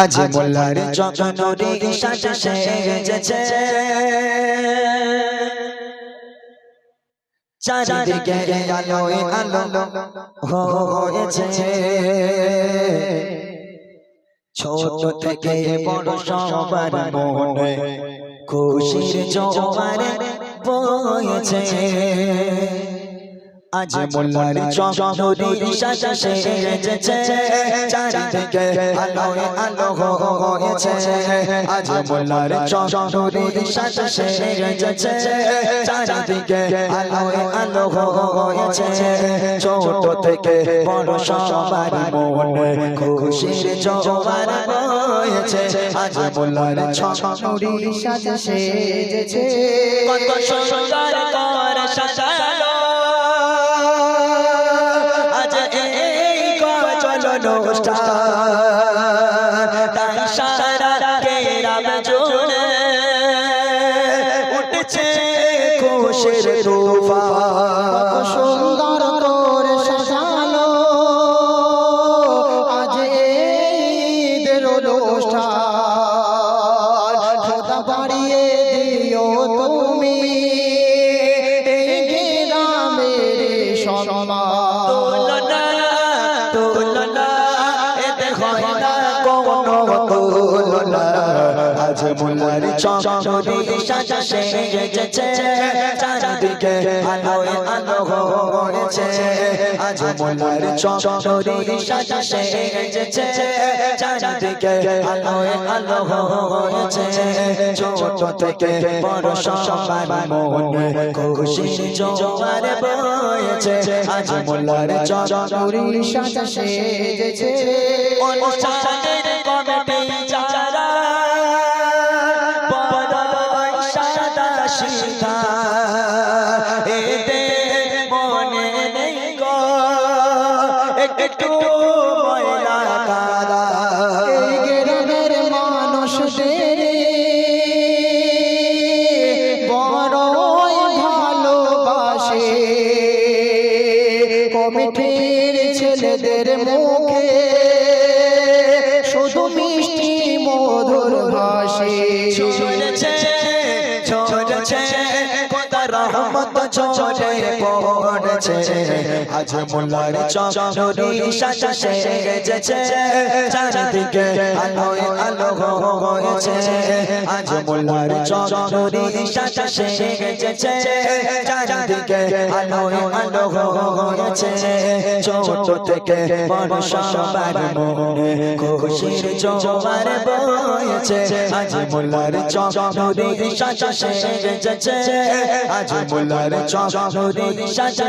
আজ মোল্লার চকনরি সাজা সেজেছে। চারিদিকে আলোয় আলো হয়েছে। ছোট থেকে বড় সবার মনে খুশির জোয়ারে বয়েছে। আজ মোল্লার চকনরি সাজা সেজেছে চারিদিকে আলোয় আলো হয়েছে। আজ মোল্লার চকনরি সাজা সেজেছে চারিদিকে আলোয় আলো হয়েছে। ছোট থেকে বড় সবার মনে খুশির জোয়ার বয়েছে আজ মোল্লার চকনরি সাজা সেজেছে কত সুন্দর কর সাজালো অনুষ্ঠান আজ মোল্লার চকরি সাজা সেজেছে। চারিদিকে আলোয় আলো হয়েছে। আজ মোল্লার চকরি সাজা সেজেছে। চারিদিকে আলোয় আলো হয়েছে। ছোট থেকে বড় সবার মনে খুশির জোয়ার বয়েছে। আজ মোল্লার চকরি সাজা সেজেছে। অনুষ্ঠানের সাদা এতে মনে নেই গো একটু ময়লা কাদা। এই গ্রামের মানুষদের বড়ই ভালোবাসে। কমিটির পড়েছে আজ মোল্লার চকরি সাজা সেজেছে চারিদিকে আলোয় আলো হয়েছে। আজ মোল্লার চকরি সাজা সেজেছে চারিদিকে আলোয় আলো হয়েছে। ছোট থেকে বড় সবার মনে খুশির জোয়ার বয়েছে আজ মোল্লার চকরি সাজা সেজেছে আজ মোল্লার চকরি সাজা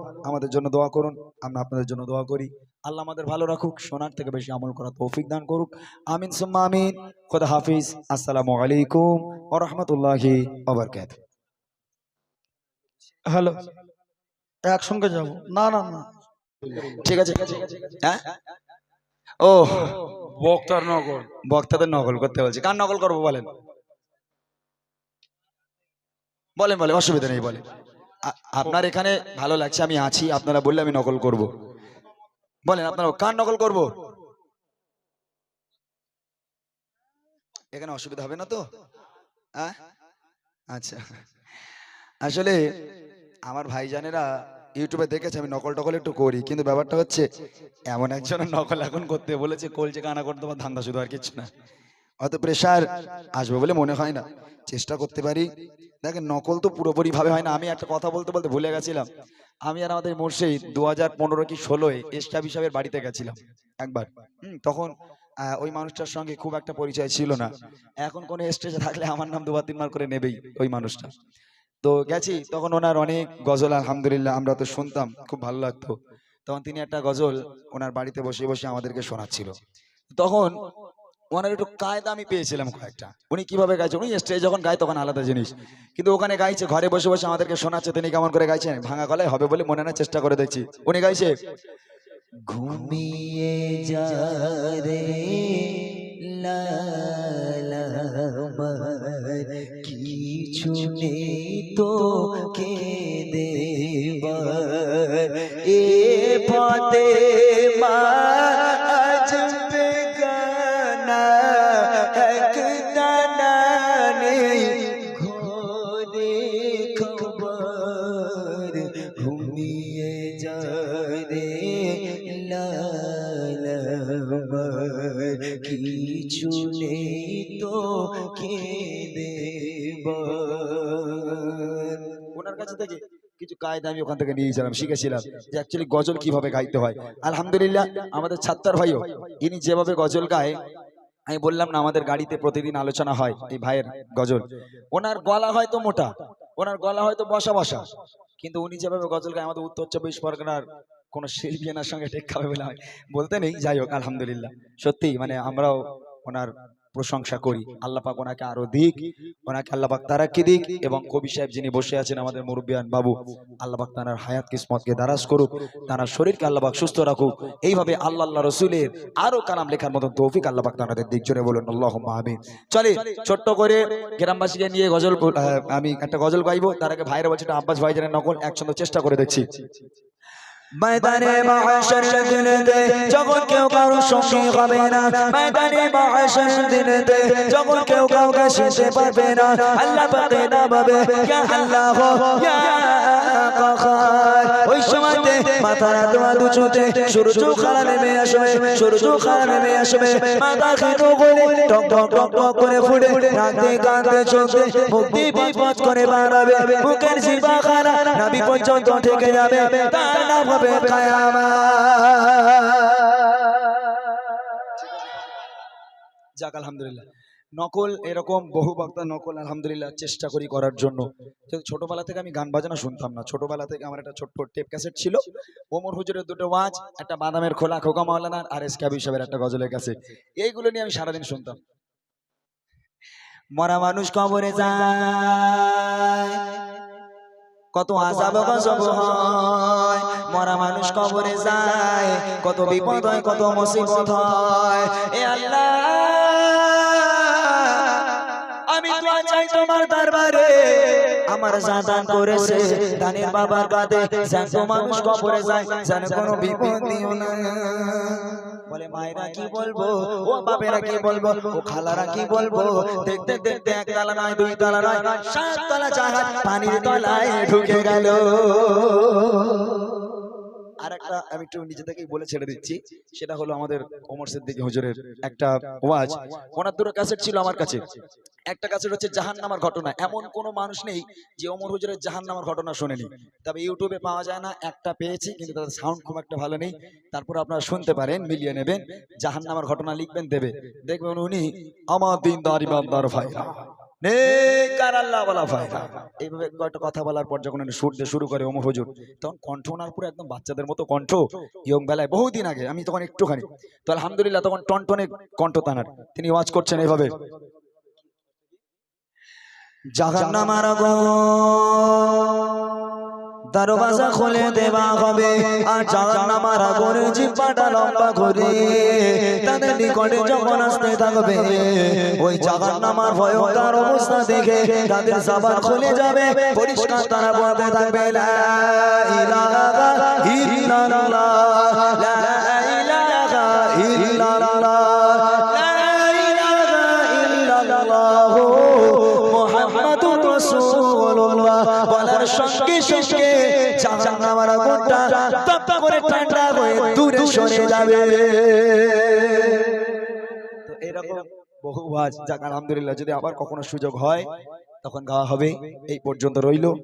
আমাদের জন্য দোয়া করুন আমরা আপনাদের জন্য দোয়া করি। আল্লাহ আমাদের ভালো রাখুক সোনার থেকে বেশি আমল করা তৌফিক দান করুক। আমিন সুম্মা আমিন। খোদা হাফিজ। আসসালামু আলাইকুম ওয়া রাহমাতুল্লাহি ওয়া বারাকাতুহু। হ্যালো একসঙ্গে যাব? না না না। ঠিক আছে। হ্যাঁ? ও বক্তার নগর। বক্তাদের নকল করতে বলছি। কার নকল করব বলেন? বলেন বলেন অসুবিধা নেই বলেন। আপনার এখানে ভালো লাগছে, আমি আছি, আপনারা বললে আমি নকল করব। বলেন, আপনারা কার নকল করব? এখানে অসুবিধা হবে না তো? আচ্ছা। আসলে আমার ভাইজানেরা ইউটিউবে দেখেছে, আমি নকল টকল একটু করি, কিন্তু ব্যাপারটা হচ্ছে এমন একজনের নকল এখন করতে বলেছে কলচে কানা করতে বা ধান্দা শুধু আর কিছু না। অত প্রেশার আসবে বলে মনে হয় না। চেষ্টা করতে পারি দেখেন নকল তো পুরোপুরি ভাবে হয় না। আমি একটা কথা বলতে বলতে ভুলে গেছিলাম। আমি আর আমাদের মুর্শিদ দু হাজার পনেরো কি ষোলোয় এস্টাবি সাহেবের বাড়িতে গেছিলাম একবার। হুম, তখন ওই মানুষটার সঙ্গে খুব একটা পরিচয় ছিল না। এখন কোনো স্টেজে থাকলে আমার নাম দুবার তিনবার করে নেবেই ওই মানুষটা। তো গেছি তখন ওনার অনেক গজল আলহামদুলিল্লাহ আমরা তো শুনতাম খুব ভালো লাগতো। তখন তিনি একটা গজল ওনার বাড়িতে বসে বসে আমাদেরকে শোনাচ্ছিল। তখন ওনার একটু কায়দা আমি পেয়েছিলাম কয়েকটা। উনি কীভাবে গাইছে? উনি স্টেজ যখন গায় তখন আলাদা জিনিস। কিন্তু ওখানে গাইছে, ঘরে বসে বসে আমাদেরকে শোনাচ্ছে, তিনি কেমন করে গাইছেন? ভাঙা গলায় হবে বলে মনে না চেষ্টা করে দেখছি। উনি গাইছে, ঘুমিয়ে যা রে কিছু নেই তো কে কিছু কায়দা আমি ওখান থেকে নিয়েছিলাম, শিখেছিলাম যে অ্যাকচুয়ালি গজল কীভাবে গাইতে হয়। আলহামদুলিল্লাহ, আমাদের ছাত্তার ভাইও, ইনি যেভাবে গজল গায়, আমি বললাম না, আমাদের গাড়িতে প্রতিদিন আলোচনা হয় এই ভাইয়ের গজল। ওনার গলা হয়তো মোটা, ওনার গলা হয়তো বসা বসা, কিন্তু উনি যেভাবে গজল গায়, আমাদের উত্তর চব্বিশ পরগনার কোন শিল্পী এনার সঙ্গে টেক খাবে বলে বলতে নেই। যাই হোক, আলহামদুলিল্লাহ। সত্যি মানে আমরাও ওনার প্রশংসা করি। আল্লাহ পাক ওনাকে আরও দিক, ওনাকে আল্লাহ পাক তারাক্কি দিক এবং কবি সাহেব যিনি বসে আছেন আমাদের মুরব্বিয়ান বাবু, আল্লাহ পাক তার হায়াত, কিসমতকে দারাজ করুক তার শরীরকে আল্লাহ পাক সুস্থ রাখুক। এইভাবে আল্লাহ আল্লাহ রসুলের আরও কালাম লেখার মতন তৌফিক আল্লাহ পাক তাদের দিক জোরে বলুন আল্লাহ আমিন। চলে, ছোট্ট করে গ্রামবাসীকে নিয়ে গজল আমি একটা গজল গাইবো, তার আগে ভাইরা বলছে আব্বাস ভাইজানের নকল একসঙ্গে চেষ্টা করে দেখছি। ময়দানে মাহশর দিনেতে যখন কেউ কারও সঙ্গী হবে না। ময়দানে মাহশর দিনেতে যখন কেউ কাউকে শিখতে পারবে না। আল্লাহ পাকে নামাবে ইয়া আল্লাহ ওই সময়তে সূর্য নেমে আসবে, সূর্য নেমে আসবে। মাথা খেতো টক টক টক টক করে ফুটে রাতে কাঁদতে চলতে মুক্তি বিপদ করে বাড়াবে। বুকের জিবা খানা নাবি পর্যন্ত যাবে। হবে যাক আলহামদুলিল্লাহ। নকল এরকম বহু বক্তা নকল আলহামদুলিল্লাহ চেষ্টা করি করার জন্য। কিন্তু ছোটবেলা থেকে আমি গান বাজানো শুনতাম না। ছোটবেলা থেকে আমার একটা ছোট্ট টেপ ক্যাসেট ছিল। ওমর হুজুরের দুটো ওয়াজ একটা বাদামের খোলা খোকা মাওলানার আর এস কাবি সাহেবের একটা গজলের ক্যাসেট। এইগুলো নিয়ে আমি সারাদিন শুনতাম। মরা মানুষ কবরে যায় কত আজাব গজব হয়। মরা মানুষ কবরে যায়, কত বিপদ হয়, কত মুসিবত হয়। এ আল্লাহ, আমি দোয়া চাই তোমার দরবারে। আমার জাদান করেছে, দানের বাবার কাঁধে যেন মানুষ কবরে যায়, যেন কোনো বিপদ দিও না। বলে, মায়েরা কি বলব? ও বাপেরা কি বলব? ও খালারা কি বলব? দেখতে দেখতে এক তালা নয় দুই তালা নয় সাত তলা জাহাজ পানির তলায় ঢুকে গেল। একটা আমি একটু নিজে থেকেই বলে ছেড়ে দিচ্ছি। সেটা হলো আমাদের ওমর সিদ্দিকী হুজুরের একটা ওয়াজ। ওনার দুটো ক্যাসেট ছিল আমার কাছে। একটা ক্যাসেট হচ্ছে জাহান নামার ঘটনা। এমন কোনো মানুষ নেই যে ওমর হুজুরের জাহান নামার ঘটনা শোনেনি। তবে ইউটিউবে পাওয়া যায় না, একটা পেয়েছি, কিন্তু তাদের সাউন্ড খুব একটা ভালো নেই। তারপর আপনারা শুনতে পারেন, মিলিয়ে নেবেন। জাহান নামার ঘটনা লিখবেন, দেবে। দেখবেন উনি আমার দিন দারিবান্দার ভাইরা। এইভাবে কথা বলার পর যখন শুরু করে তখন কণ্ঠ পুরো একদম বাচ্চাদের মতো কণ্ঠ। ইয়ং বেলায়, বহুদিন আগে, আমি তখন একটুখানি। আলহামদুলিল্লাহ, তখন টনটনে কণ্ঠ তানার তিনি ওয়াজ করছেন এইভাবে। জাহান্নামার আগুন দরওয়াজা খুলে দেওয়া হবে। আর জাহান্নামার আগুনের জিব্বাটা লম্বা করে তাদের নিকটে যখন আসতে থাকবে ওই জাহান্নামার ভয়ঙ্কর অবস্থা দেখে তাদের জবান খুলে যাবে। পরিষ্কার তারা বলতে থাকবে লা ইলাহা ইল্লাল্লাহ। লা সঙ্গে সঙ্গে তপ করে ঠান্ডা হয়ে দূরে সরে যাবে। তো এরকম বহু যাক আলহামদুলিল্লাহ, যদি আবার কখনো সুযোগ হয়, তখন গাওয়া হবে, এই পর্যন্ত রইল।